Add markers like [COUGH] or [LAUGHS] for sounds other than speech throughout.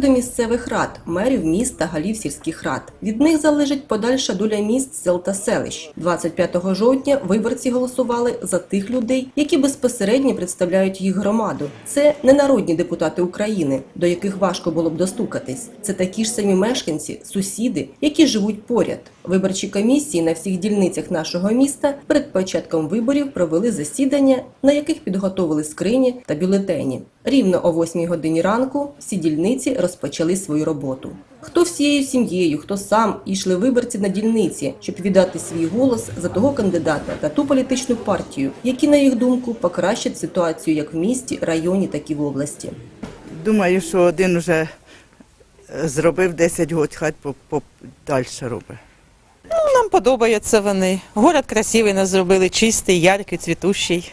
до місцевих рад, мерів міст та голів сільських рад. Від них залежить подальша доля міст, сел та селищ. 25 жовтня виборці голосували за тих людей, які безпосередньо представляють їх громаду. Це не народні депутати України, до яких важко було б достукатись. Це такі ж самі мешканці, сусіди, які живуть поряд. Виборчі комісії на всіх дільницях нашого міста перед початком виборів провели засідання, на яких підготовили скрині та бюлетені. Рівно о 8 годині ранку всі дільниці розпочали свою роботу. Хто всією сім'єю, хто сам йшли виборці на дільниці, щоб віддати свій голос за того кандидата та ту політичну партію, які, на їх думку, покращать ситуацію як в місті, районі, так і в області. Думаю, що один вже е, зробив 10 років, хай по, по робить. Нам подобаються вони. Город красивий нас зробили, чистий, яркий, цвітущий.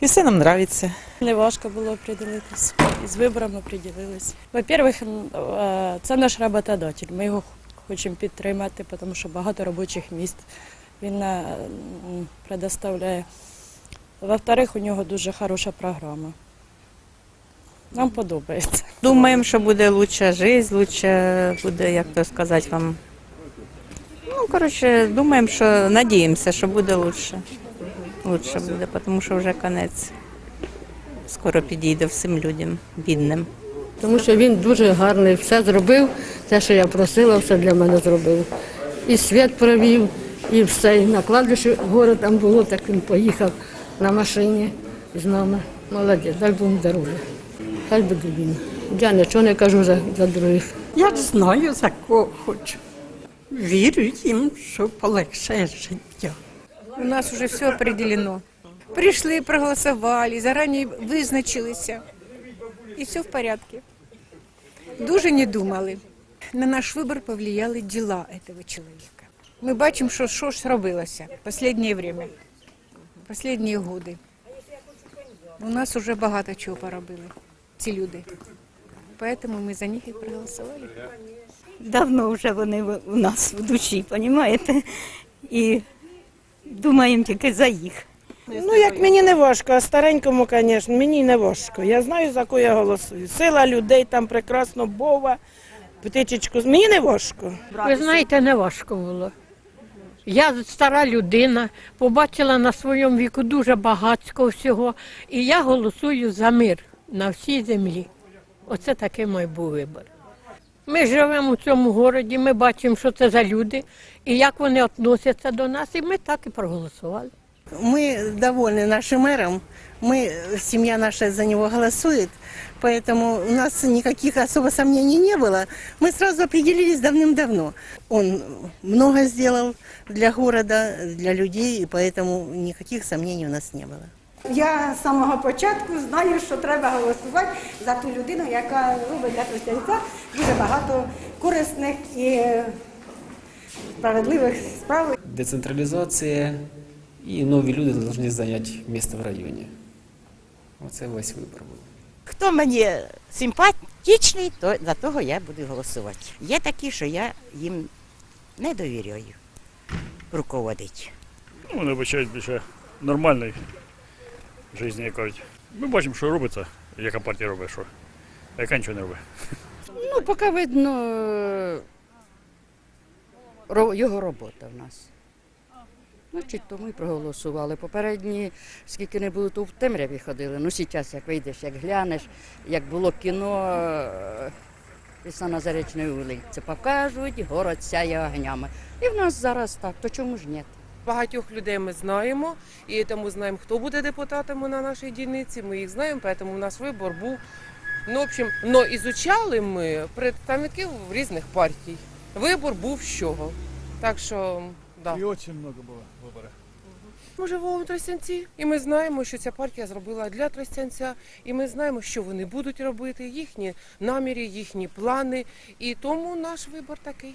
І все нам подобається. Не важко було определитись. І з виборами определились. Во-первых, е, це наш роботодатель. Ми його хочемо підтримати, тому що багато робочих місць він е, предоставляє. Во-вторых, у нього дуже хороша програма. Нам подобається. Думаємо, що буде лучша життя, лучше буде, як то сказати вам. Ну, коротше, думаємо, що надіємося, що буде лучше. Лучше буде, тому що вже конець. Скоро підійде всім людям, бідним. Тому що він дуже гарний, все зробив, те, що я просила, все для мене зробив. І світ провів, і все. І на кладбищі горе там було, так він поїхав на машині з нами. Молодець, дай Бог здоров'я. Хай буде він. Я нічого не кажу за, за других. Я знаю, за кого хочу. Вірю їм, що полегшає життя. У нас уже все определено. Пришли, проголосовали, заранее визначилися. І все в порядку. Дуже не думали. На наш вибір повлияли діла цього чоловіка. Ми бачимо, що що ж робилося в останнє время, в останні роки. У нас вже багато чого поробили ці люди. Поэтому ми за них і проголосували. Давно вже вони у нас в душі, розумієте? І думаємо тільки за їх. Ну, як мені не важко, а старенькому, звісно, мені не важко. Я знаю, за кого я голосую. Сила людей там прекрасно, Бова, птичечку. Мені не важко. Ви знаєте, не важко було. Я стара людина, побачила на своєму віку дуже багатського всього, і я голосую за мир на всій землі. Оце такий мій був вибір. Ми живемо у цьому городі, ми бачимо, що це за люди, і як вони відносяться до нас, і ми так і проголосували. Мы довольны нашим мэром. Мы, семья наша за него голосует. Поэтому у нас никаких особо сомнений не было. Мы сразу определились давным-давно. Он много сделал для города, для людей, и поэтому никаких сомнений у нас не было. Я з самого початку знаю, що треба голосувати за ту людину, яка робить для Християнця дуже багато корисних і справедливих справ. Децентралізація і нові люди повинні зайняти місце в районі. Оце весь вибір був. Хто мені симпатичний, то за того я буду голосувати. Є такі, що я їм не довіряю руководити. Ну, вони обичають більше нормальної житті, як кажуть. Ми бачимо, що робиться, яка партія робить, що, яка нічого не робить. Ну, поки видно е, його робота в нас. Значить, тому і проголосували. Попередні, скільки не було, то в темряві ходили. Ну, зараз, як вийдеш, як глянеш, як було кіно е, «Весна на Заречній вулиці, покажуть, город сяє огнями. І в нас зараз так, то чому ж ні? Багатьох людей ми знаємо, і тому знаємо, хто буде депутатами на нашій дільниці. Ми їх знаємо, тому наш вибор був. Ну, в общем, но ізучали ми представників різних партій. Вибор був з чого. Так що, да. І дуже багато було виборів. Ми живемо в Тростянці, і ми знаємо, що ця партія зробила для Тростянця, і ми знаємо, що вони будуть робити, їхні наміри, їхні плани. І тому наш вибор такий.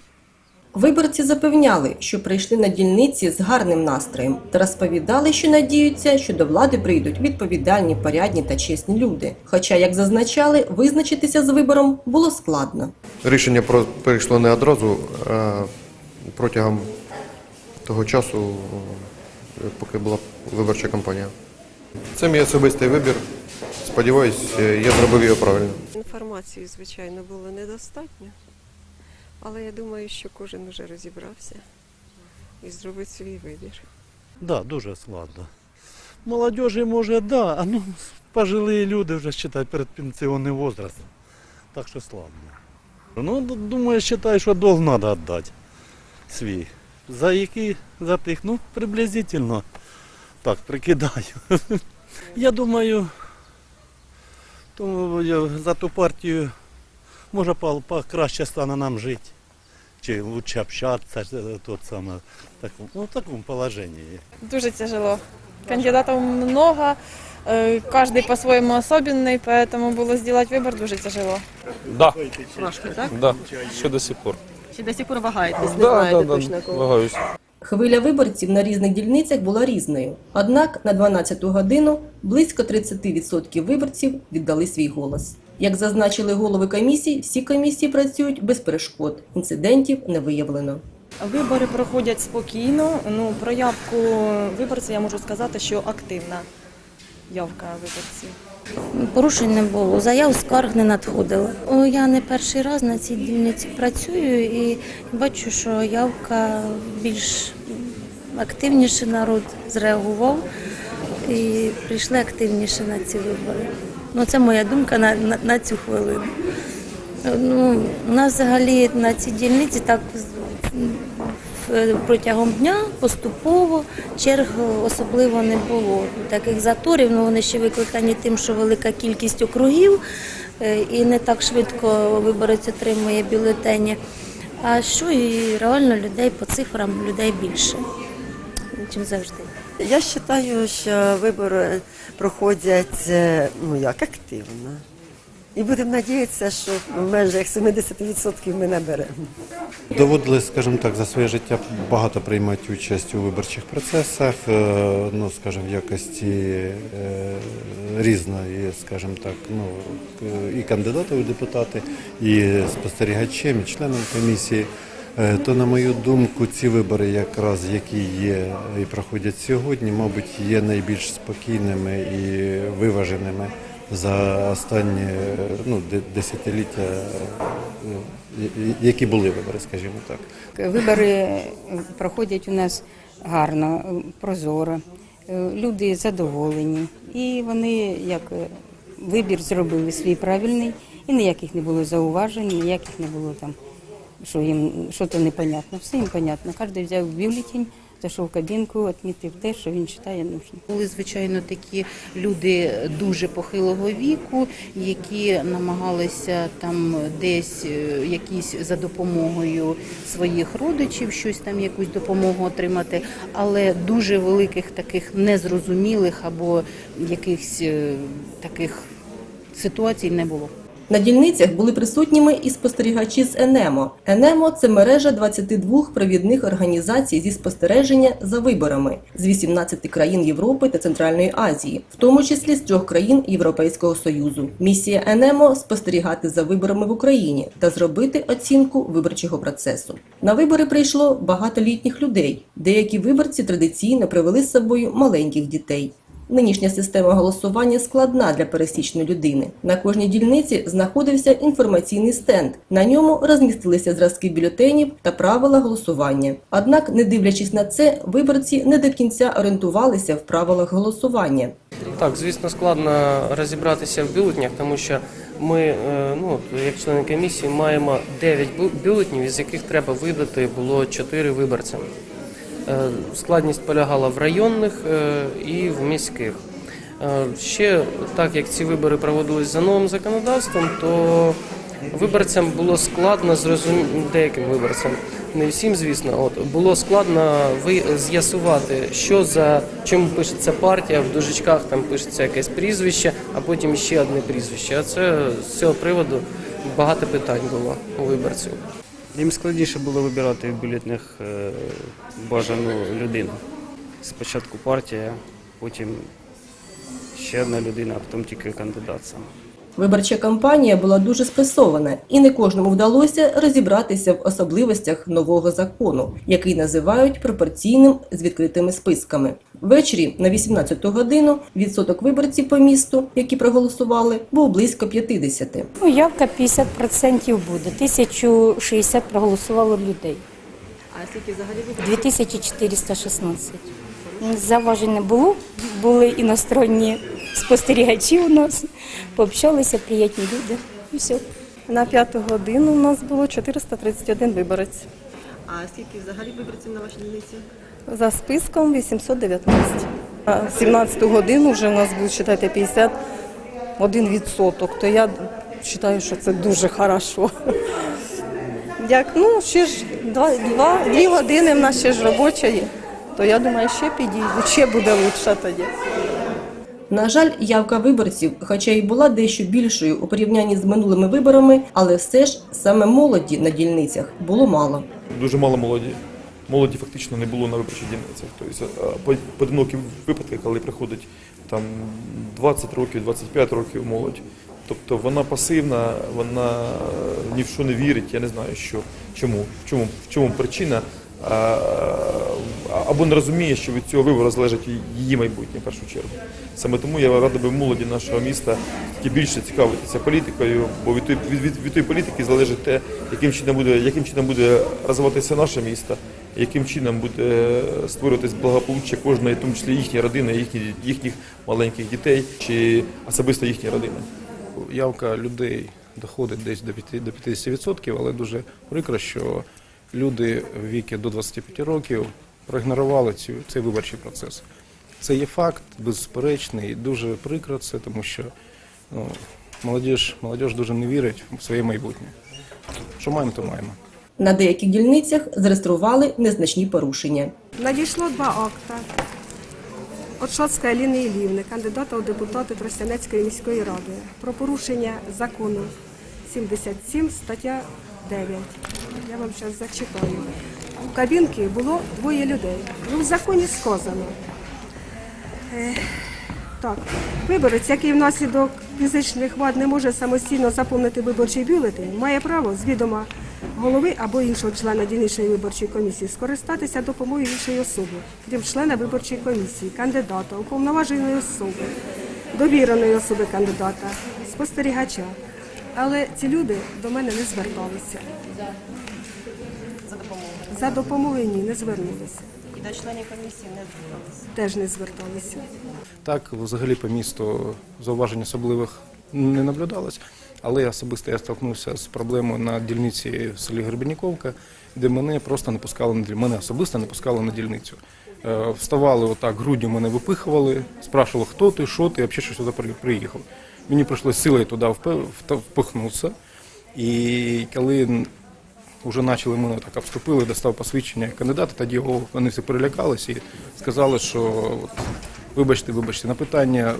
Виборці запевняли, що прийшли на дільниці з гарним настроєм та розповідали, що надіються, що до влади прийдуть відповідальні, порядні та чесні люди. Хоча, як зазначали, визначитися з вибором було складно. Рішення про прийшло не одразу, а протягом того часу, е, поки була виборча кампанія. Це мій особистий вибір. Сподіваюсь, я зробив його правильно. Інформації, звичайно, було недостатньо, але я думаю, що кожен вже розібрався і зробить свій вибір. Да, дуже складно. Молодежі може, да, а ну пожилі люди вже считай передпенсіонний возраст. Так що складно. Ну, думаю, считаю, що долг треба віддати свій. За які? За тих, ну, приблизительно. Так, прикидаю. [LAUGHS] Я думаю, то я за ту партію може по- по- краще стане нам жити. Чи лучше общатися, е, тот саме, так, ну, в такому положении. Дуже тяжело. Кандидатов много, э, каждый по-своему особенный, поэтому было сделать выбор дуже тяжело. Да, Важко, так? да, ще до сих пор. Чи до сих пор вагаєтесь? Не Да, знаєте да, да, точно кого? вагаюсь. Хвиля виборців на різних дільницях була різною. Однак на 12-ту годину близько 30% виборців віддали свій голос. Як зазначили голови комісій, всі комісії працюють без перешкод. Інцидентів не виявлено. Вибори проходять спокійно. Ну, про явку виборця я можу сказати, що активна явка виборців. Порушень не було, заяв скарг не надходило. Я не перший раз на цій дільниці працюю і бачу, що явка більш активніше народ зреагував і прийшли активніше на ці вибори. Ну, це моя думка на, на, на цю хвилину. Ну, у нас взагалі на цій дільниці так протягом дня поступово черг особливо не було. Таких заторів, ну вони ще викликані тим, що велика кількість округів е, і не так швидко виборець отримує бюлетені. А що і реально людей по цифрам людей більше, ніж завжди. Я вважаю, що вибори проходять е, ну як активно. І будемо сподіватися, що в межах 70% ми наберемо. Доводилось, скажімо так, за своє життя багато приймати участь у виборчих процесах, е, ну, скажімо, в якості е, різної, скажімо так, ну, е, і кандидата у депутати, і спостерігачем, і членом комісії. То, на мою думку, ці вибори, якраз які є і проходять сьогодні, мабуть, є найбільш спокійними і виваженими за останні е, ну, десятиліття, е, які були вибори, скажімо так. Вибори проходять у нас гарно, прозоро. Люди задоволені. І вони як е, вибір зробили свій правильний, і ніяких не було зауважень, ніяких не було там, що їм що-то непонятно. Все їм понятно. Кожен взяв бюлетень, зайшов в кабінку, відмітив те, що він вважає нужним. Були, звичайно, такі люди дуже похилого віку, які намагалися там десь е, якісь за допомогою своїх родичів щось там, якусь допомогу отримати, але дуже великих таких незрозумілих або якихось е, таких ситуацій не було. На дільницях були присутніми і спостерігачі з ЕНЕМО. ЕНЕМО – це мережа 22 провідних організацій зі спостереження за виборами з 18 країн Європи та Центральної Азії, в тому числі з трьох країн Європейського Союзу. Місія ЕНЕМО – спостерігати за виборами в Україні та зробити оцінку виборчого процесу. На вибори прийшло багато літніх людей. Деякі виборці традиційно привели з собою маленьких дітей. Нинішня система голосування складна для пересічної людини. На кожній дільниці знаходився інформаційний стенд. На ньому розмістилися зразки бюлетенів та правила голосування. Однак, не дивлячись на це, виборці не до кінця орієнтувалися в правилах голосування. Так, звісно, складно розібратися в бюлетнях, тому що ми, е, ну, як члени комісії, маємо 9 бю- бюлетнів, із яких треба видати було 4 виборцям. Е, Складність полягала в районних е, і в міських. Е, Ще так як ці вибори проводились за новим законодавством, то виборцям було складно зрозуміти деяким виборцям, не всім, звісно, от було складно ви з'ясувати, що за чим пишеться партія. В дужечках там пишеться якесь прізвище, а потім ще одне прізвище. А це з цього приводу багато питань було у виборців. Їм складніше було вибирати в бюлетнях е, бажану людину. Спочатку партія, потім ще одна людина, а потім тільки кандидат сам. Виборча кампанія була дуже спресована, і не кожному вдалося розібратися в особливостях нового закону, який називають пропорційним з відкритими списками. Ввечері на 18 годину відсоток виборців по місту, які проголосували, був близько 50. Ну, явка 50% буде. 1060 проголосувало людей. А скільки взагалі 2416. Ну, Заважень не було. Були іностранні спостерігачі у нас. Пообщалися, приятні люди. І все. На п'яту годину у нас було 431 виборець. А скільки взагалі виборців на вашій дільниці? За списком 819. На 17 годину вже у нас буде, вважайте, 51 відсоток. То я вважаю, що це дуже хорошо. Як, ну, ще ж два, два, дві години в нас ще ж робоча є. То я думаю, ще підійду, ще буде лучше тоді. На жаль, явка виборців, хоча й була дещо більшою у порівнянні з минулими виборами, але все ж саме молоді на дільницях було мало. Дуже мало молоді. Молоді фактично не було на виборчих дільницях. Тобто по- поодинокі випадки, коли приходить там 20 років, 25 років молодь. Тобто вона пасивна, вона е, ні в що не вірить, я не знаю, що, чому, в чому, в чому причина. Або не розуміє, що від цього вибору залежить її майбутнє в першу чергу. Саме тому я радий би молоді нашого міста більше цікавитися політикою, бо від, від, від, від тої політики залежить те, яким чином буде, яким чином буде розвиватися наше місто, яким чином буде створюватись благополуччя кожної, в тому числі їхньої родини, їхні, їхніх маленьких дітей чи особисто їхньої родини. явка людей доходить десь до 5 до 50%, але дуже прикро, що люди в вікі до 25 років проігнорували цю, цей виборчий процес. Це є факт, безперечний, дуже прикро це, тому що ну, молодіж, молодіж дуже не вірить в своє майбутнє. Що маємо, то маємо. На деяких дільницях зареєстрували незначні порушення. Надійшло два акта. От Шоцької Аліни Ілівни, кандидата у депутати Тростянецької міської ради, про порушення закону 77, стаття 9. Я вам зараз зачитаю. У кабінці було двоє людей. Ну, в законі сказано. Е, так, виборець, який внаслідок фізичних вад не може самостійно заповнити виборчий бюлетень, має право з відома голови або іншого члена дільничної виборчої комісії скористатися допомогою іншої особи, крім члена виборчої комісії, кандидата, уповноваженої особи, довіреної особи кандидата, спостерігача. Але ці люди до мене не зверталися. За допомогою. За допомогою ні, не звернулися. І до членів комісії не зверталися. Теж не зверталися. Так, взагалі по місту зауважень особливих не наблюдалось, але особисто я столкнувся з проблемою на дільниці в селі Гребенніковка, де мене просто не пускали на дільницю. Мене особисто не пускали на дільницю. Е, Вставали отак, груддю мене випихували, спрашували, хто ти, що ти, взагалі що сюди приїхав. Мені прийшлося силою туди впихнутися. І коли вже почали мене так обступили, достав посвідчення кандидата, тоді його вони всі перелякалися і сказали, що вибачте, вибачте, на питання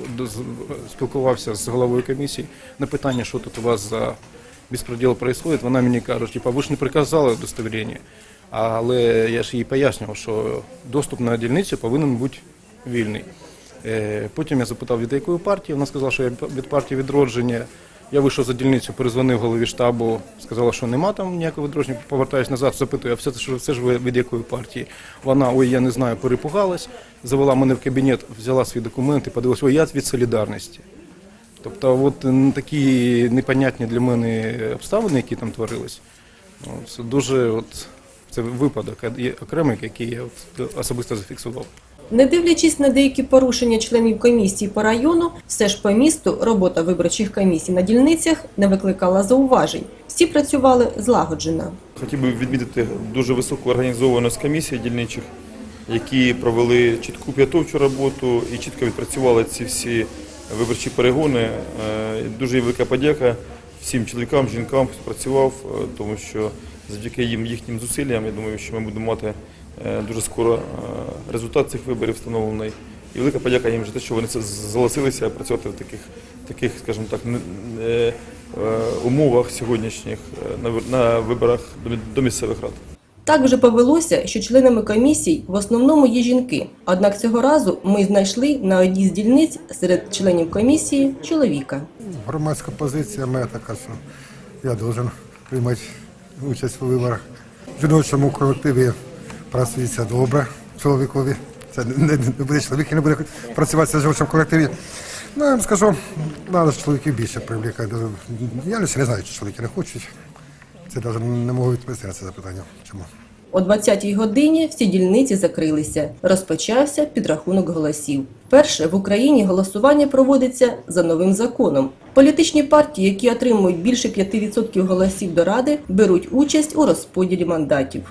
спілкувався з головою комісії, на питання, що тут у вас за безпреділ відбувається, вона мені каже, типа, ви ж не приказали удостовірення. Але я ж їй пояснював, що доступ на дільницю повинен бути вільний. Е, Потім я запитав, від якої партії. Вона сказала, що я від партії відродження. Я вийшов за дільницю, перезвонив голові штабу, сказала, що нема там ніякого відродження. Повертаюсь назад, запитую, а все, це все ж ви від якої партії? Вона, ой, я не знаю, перепугалась, завела мене в кабінет, взяла свої документи, подивилась, ой, я від солідарності. Тобто, от такі непонятні для мене обставини, які там творились, ну, це дуже от, це випадок окремий, який я особисто зафіксував. Не дивлячись на деякі порушення членів комісії по району, все ж по місту робота виборчих комісій на дільницях не викликала зауважень. Всі працювали злагоджено. Хотів би відмітити дуже високу організованість комісій дільничих, які провели чітку підготовчу роботу і чітко відпрацювали ці всі виборчі перегони. Е, Дуже велика подяка всім чоловікам, жінкам, хто працював, е, тому що завдяки їм їхнім зусиллям, я думаю, що ми будемо мати дуже скоро е, результат цих виборів встановлений. І велика подяка їм за те, що вони це зголосилися працювати в таких, таких скажімо так, не- е, е, умовах сьогоднішніх е, на ви- на виборах до до місцевих рад. Так вже повелося, що членами комісій в основному є жінки. Однак цього разу ми знайшли на одній з дільниць серед членів комісії чоловіка. Громадська позиція моя така, що я должен приймати участь у виборах. В жіночому колективі працюється добре чоловікові. Це не, не, буде чоловік, і не буде працювати в жіночому колективі. Ну, я вам скажу, треба чоловіків більше привлікати. Я лише не знаю, чи чоловіки не хочуть. Це навіть не можу відповісти на це запитання. Чому? О 20-й годині всі дільниці закрилися. Розпочався підрахунок голосів. Перше в Україні голосування проводиться за новим законом. Політичні партії, які отримують більше 5% голосів до ради, беруть участь у розподілі мандатів.